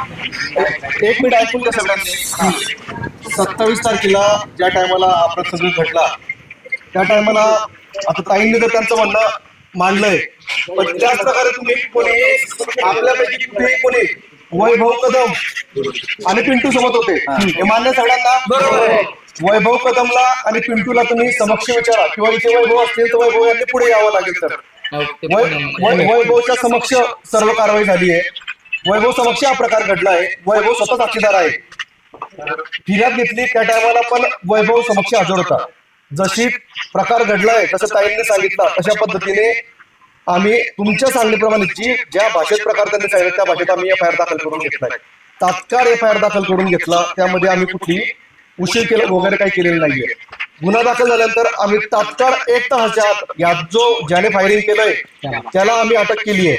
एक मिनिट ऐकून घ्या सगळ्यांनी. सत्तावीस तारखेला ज्या टायमाला हा प्रसंग घडला त्या टायमाला आता ताईंनी तर त्यांचं म्हणणं मांडलंय. पण त्याच प्रकारे तुम्ही कोणी आपल्यापैकी कुठेही कोणी वैभव कदम आणि पिंटू सोबत होते. हे मान्य सगळ्यांना? वैभव कदमला आणि पिंटूला तुम्ही समक्ष विचारा. किंवा इथे वैभव असतील तर वैभव यांनी पुढे यावं लागेल तर वै- वैभवच्या समक्ष सर्व कारवाई झाली आहे वैभव समक्ष हा प्रकार घडला आहे वैभव स्वतः साक्षीदार आहे. फिर्याद घेतली त्या टायमाला पण वैभव समक्ष हजर होता. जशी प्रकार घडलाय जसं ताईंनी सांगितलं. तशा पद्धतीने आम्ही तुमच्या सांगण्याप्रमाणे जी ज्या भाषेत प्रकार त्यांनी सांगितलं त्या भाषेत आम्ही एफ आय आर दाखल करून घेतलाय तात्काळ एफ आय आर दाखल करून घेतला. त्यामध्ये आम्ही कुठली उशीर केलं वगैरे काही केलेलं नाहीये. गुन्हा दाखल झाल्यानंतर आम्ही तात्काळ एक तासाच्या आत यात जो ज्याने फायरिंग केलंय त्याला आम्ही अटक केली आहे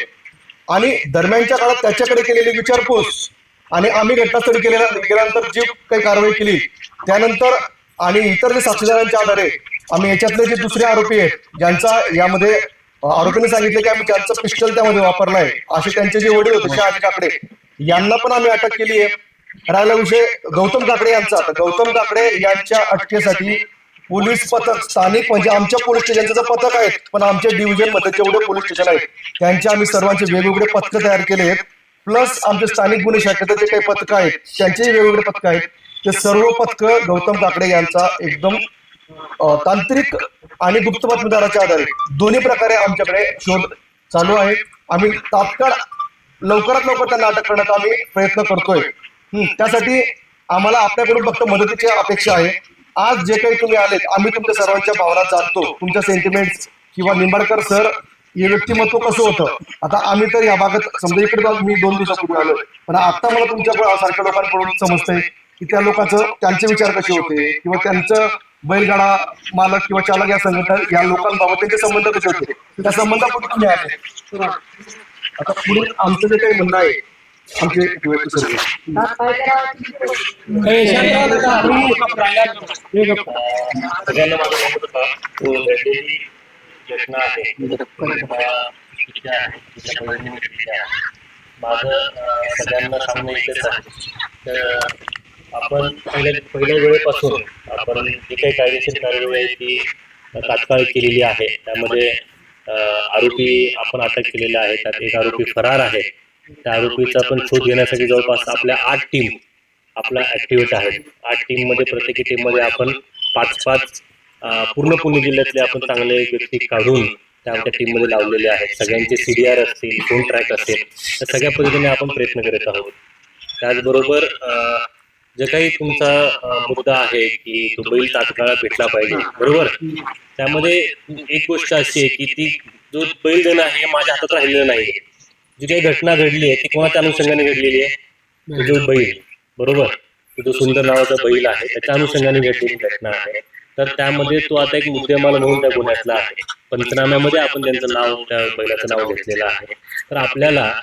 आणि दरम्यानच्या काळात त्याच्याकडे केलेली विचारपूस आणि आम्ही घटनास्थळी केलेल्या गेल्यानंतर जी काही कारवाई केली त्यानंतर आणि इतर जे साक्षीदारांच्या आधारे आम्ही याच्यातले जे दुसरे आरोपी आहेत ज्यांचा यामध्ये आरोपीने सांगितलं की आम्ही त्यांचं पिस्टल त्यामध्ये वापरलाय असे त्यांचे जे वडील होते शहाजी काकडे यांना पण आम्ही अटक केली आहे राहिला विषय गौतम काकडे यांचा. गौतम काकडे यांच्या अटकेसाठी पोलीस पथक स्थानिक म्हणजे आमच्या पोलीस स्टेशनचं पथक आहेत पण आमच्या डिव्हिजनमध्ये जेवढे पोलीस स्टेशन आहेत त्यांचे आम्ही सर्वांचे वेगवेगळे पथकं तयार केले आहेत प्लस आमचे स्थानिक गुन्हे शाखेचे जे काही पथकं आहेत त्यांचेही वेगवेगळे पथकं आहेत. ते सर्व पथकं गौतम काकडे यांचा एकदम तांत्रिक आणि गुप्त बातमीदाराच्या आधारे. दोन्ही प्रकारे आमच्याकडे शोध चालू आहे. आम्ही तात्काळ लवकरात लवकर त्यांना अटक करण्याचा आम्ही प्रयत्न करतोय. त्यासाठी आम्हाला आपल्याकडून फक्त मदतीची अपेक्षा आहे. आज जे काही तुम्ही आलेत आम्ही तुमच्या सर्वांच्या भावना जाणतो तुमच्या सेंटिमेंट किंवा निंबाडकर सर हे व्यक्तिमत्व कसं होतं? आता आम्ही तर या भागात समजा इकडे जाऊन मी दोन दिवसापूर्वी आलो पण आता मला तुमच्या सारख्या लोकांकडून समजतंय की त्या लोकांचं त्यांचे विचार कसे होते? किंवा त्यांचं बैलगाडा मालक किंवा चालक या संघटना या लोकांबाबत त्यांचे संबंध कसे होते? त्या संबंधापूर्वी तुम्ही आले. आता पुढे आमचं जे काही म्हणणं आहे आमचे व्यक्ती सर्व सगळ्यांना माझं म्हणत होता तो घडलेली घटना आहे अं, चुकीची आहे, तिच्या पद्धतीने घडलेली आहे. माझं अं, सगळ्यांना सांगणं इथेच आहे. तर आपण पहिल्या पहिल्या वेळेपासून आपण जी काही कायदेशीर कारवाई आहे ती तात्काळ केलेली आहे. त्यामध्ये अं, आरोपी आपण अटक केलेले आहे. त्यात एक आरोपी फरार आहे. त्या आरोपीचा पण शोध घेण्यासाठी जवळपास आपल्या आठ टीम आपला ऍक्टिव्हेट आहेत. आठ टीममध्ये प्रत्येकी टीममध्ये आपण पाच पाच पूर्ण पुणे जिल्ह्यातले आपण चांगले व्यक्ती काढून त्या आमच्या टीममध्ये लावलेले आहेत. सगळ्यांचे सीडीआर असतील फोन ट्रॅक असेल तर सगळ्या पद्धतीने आपण प्रयत्न करत आहोत. त्याचबरोबर जे काही तुमचा मुद्दा आहे की तो बैल तात्काळ भेटला पाहिजे बरोबर? त्यामध्ये एक गोष्ट अशी आहे की ती जो बैल देणं आहे हे माझ्या हातात राहिलेलं नाही जी काही घटना घडली आहे ती कोणाच्या अनुषंगाने घडलेली आहे? जो बैल बरोबर? जो सुंदर नावाचा बैल आहे त्याच्या अनुषंगाने घडलेली घटना आहे. तर त्यामध्ये तो आता एक मुद्देमाल म्हणून त्या गुन्ह्यातला आहे. पंचनाम्यामध्ये आपण त्यांचं नाव त्या बैलाचं नाव घेतलेलं आहे. तर आपल्याला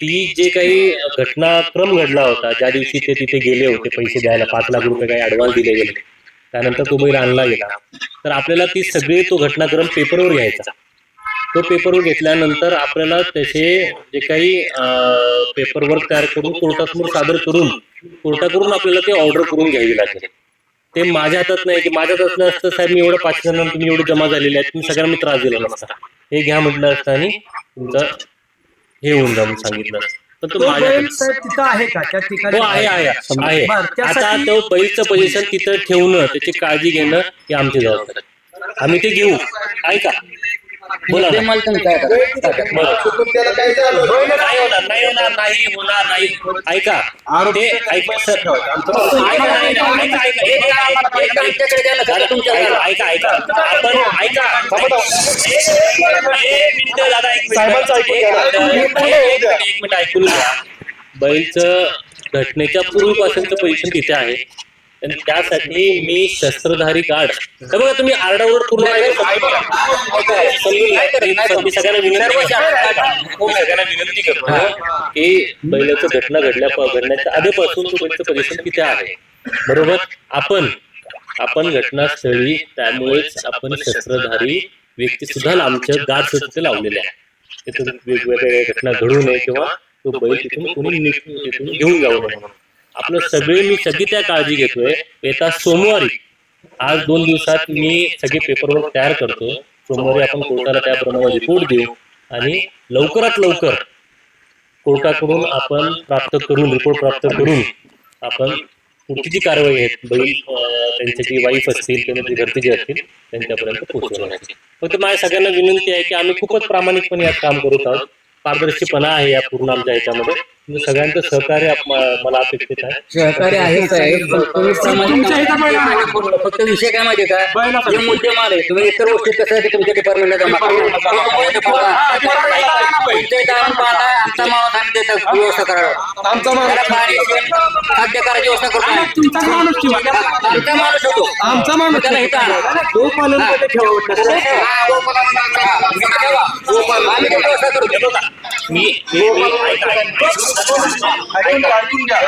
ती जे काही घटनाक्रम घडला होता ज्या दिवशी ते तिथे गेले होते पैसे द्यायला पाच लाख रुपये काही ऍडव्हान्स दिले गेले. त्यानंतर तो बैल आणला गेला. तर आपल्याला ती सगळी तो घटनाक्रम पेपरवर घ्यायचा. तो पेपरवर घेतल्यानंतर आपल्याला त्याचे जे काही पेपरवर्क तयार करून कोर्टासमोर सादर करून कोर्टाकडून आपल्याला ते ऑर्डर करून घ्यावी लागेल. ते माझ्या हातात नाही की माझ्या हातात नसतं साहेब मी एवढं पाचशे जणांना तुम्ही एवढे जमा झालेले आहेत तुम्ही सगळ्यांना मी त्रास दिला नसता. हे घ्या म्हटलं असतं आणि तुमचं हे होऊन जा म्हणून सांगितलं असतं. तिथं आहे का? त्या ठिकाणी हो आहे आहे आहे आता तो बैलचं पोझिशन तिथं ठेवणं त्याची काळजी घेणं ही आमची जबाबदारी. आम्ही ते घेऊ. ऐका बोला ना. बरं. त्याला काय झालं नाही होणार नाही होणार नाही होणार नाही ऐका. ते ऐका. सर ऐका नाही, नाही, ऐका ऐका. एक- एक- एक- ऐका ऐका ऐका. आपण ऐका. एक मिनिट दादा एक मिनिट. साहेबांचं ऐकून घ्या. ना. एक मिनिट, एक मिनिट, एक मिनिट. ऐकून घ्या बैलचं घटनेच्या पूर्वीपासूनचं पोझिशन तिथे आहे. आणि त्यासाठी मी शस्त्रधारी कार्ड हे बघा तुम्ही आरडाओरड. मी सगळ्यांना विनंती करतो की बैलाचं घटना घडल्या घडण्याच्या आधीपासून तो बैलचं पोझिशन तिथे आहे बरोबर आपण आपण घटनास्थळी त्यामुळेच आपण शस्त्रधारी व्यक्ती सुद्धा आमच्या गाठ तिथे लावलेले आहे वेगवेगळ्या घटना घडू नये किंवा तो बैल तिथून कोणी तिथून घेऊन जाऊ नये म्हणून आपलं सगळे मी सगळी त्या काळजी घेतोय. येता सोमवारी. आज दोन दिवसात मी सगळे पेपरवर्क तयार करतो सोमवारी आपण कोर्टाला त्याप्रमाणे रिपोर्ट देऊ आणि लवकरात लवकर कोर्टाकडून आपण प्राप्त करून रिपोर्ट प्राप्त करून आपण पुढची जी कारवाई आहे बैल अं, त्यांचे जी वाईफ असतील किंवा जी घरचे जे असतील त्यांच्यापर्यंत पोहोचवण्याची फक्त माझ्या सगळ्यांना विनंती आहे की आम्ही खूपच प्रामाणिकपणे यात काम करत आहोत. पारदर्शीपणा आहे या पूर्ण आमच्या ह्याच्यामध्ये म्हणजे सगळ्यांचं सहकार्य आप- मला अपेक्षित आहे. सहकारी आहे. साहेब पण तुम्ही सामाजिक फक्त विषय काय माहिती का? हे मुद्देमाल आहे तुम्ही इतर गोष्टी कसं तुमच्या डिपार्टमेंटला जमा करा. तुमच्या इथं आणून पाहता आमचा माणूस आम्ही देतो व्यवस्था करायला. आमचा माणूस त्याला पाणी शेण, खाद्य करायची व्यवस्था करतो आम्ही. आमचा माणूस होतो आमचा माणूस त्याला इथं आणा. गोपालनमध्ये ठेवावं हा, गोपालन ठेवा. आम्ही त्याची व्यवस्था करू मी मी- मी- ऐका- ऐका. ऐकून घ्या,